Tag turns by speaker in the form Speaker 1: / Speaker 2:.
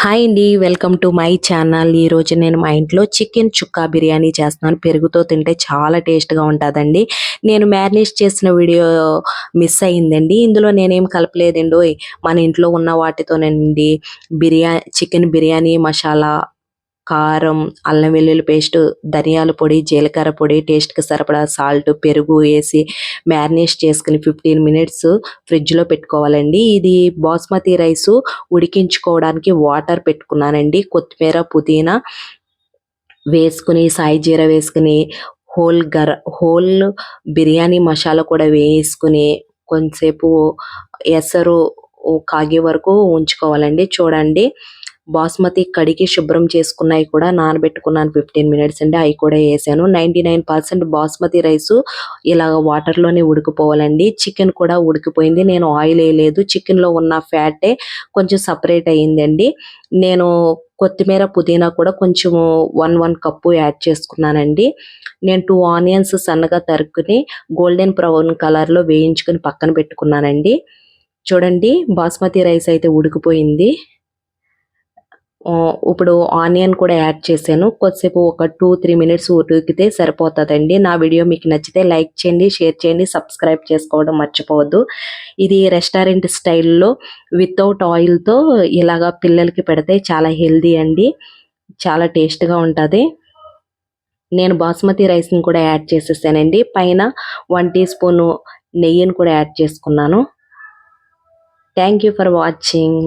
Speaker 1: Hi అండి welcome to my channel. ఈరోజు నేను మా ఇంట్లో చికెన్ చుక్కా బిర్యానీ చేస్తున్నాను. పెరుగుతో తింటే చాలా టేస్ట్గా ఉంటుందండి. నేను మ్యారినేట్ చేసిన వీడియో మిస్ అయిందండి ఇందులో నేనేం కలపలేదండి మన ఇంట్లో ఉన్న వాటితోనండి బిర్యా చికెన్ బిర్యానీ మసాలా కారం అల్లం వెల్లుల్లి పేస్ట్ ధనియాల పొడి జీలకర్ర పొడి టేస్ట్కి సరిపడా సాల్ట్ పెరుగు వేసి మ్యారినేట్ చేసుకుని ఫిఫ్టీన్ మినిట్స్ ఫ్రిడ్జ్లో పెట్టుకోవాలండి. ఇది బాస్మతి రైస్ ఉడికించుకోవడానికి వాటర్ పెట్టుకున్నానండి. కొత్తిమీర పుదీనా వేసుకుని సాయి జీర వేసుకుని హోల్ గర హోల్ బిర్యానీ మసాలా కూడా వేసుకుని కొంతసేపు ఎసరు కాగే వరకు ఉంచుకోవాలండి. చూడండి. బాస్మతి కడిగి శుభ్రం చేసుకున్నాయి కూడా నానబెట్టుకున్నాను ఫిఫ్టీన్ మినిట్స్ అండి. అవి కూడా వేసాను. Ninety nine percent basmati rice ఇలా వాటర్లోనే ఉడికిపోవాలండి. చికెన్ కూడా ఉడికిపోయింది. నేను ఆయిల్ వేయలేదు. చికెన్లో ఉన్న ఫ్యాటే కొంచెం సపరేట్ అయ్యిందండి. నేను కొత్తిమీర పుదీనా కూడా కొంచెం వన్ వన్ కప్పు యాడ్ చేసుకున్నానండి. నేను టూ ఆనియన్స్ సన్నగా తరుక్కుని గోల్డెన్ బ్రౌన్ కలర్లో వేయించుకుని పక్కన పెట్టుకున్నానండి. చూడండి బాస్మతి రైస్ అయితే ఉడికిపోయింది. ఇప్పుడు ఆనియన్ కూడా యాడ్ చేశాను. కొద్దిసేపు ఒక టూ త్రీ మినిట్స్ ఉడికితే సరిపోతుందండి. నా వీడియో మీకు నచ్చితే లైక్ చేయండి షేర్ చేయండి సబ్స్క్రైబ్ చేసుకోవడం మర్చిపోవద్దు. ఇది రెస్టారెంట్ స్టైల్లో వితౌట్ ఆయిల్తో ఇలాగా పిల్లలకి పెడితే చాలా హెల్దీ అండి. చాలా టేస్ట్గా ఉంటుంది. నేను బాస్మతి రైస్ని కూడా యాడ్ చేసేసానండి. పైన వన్ టీ స్పూను నెయ్యిని కూడా యాడ్ చేసుకున్నాను. Thank you for watching.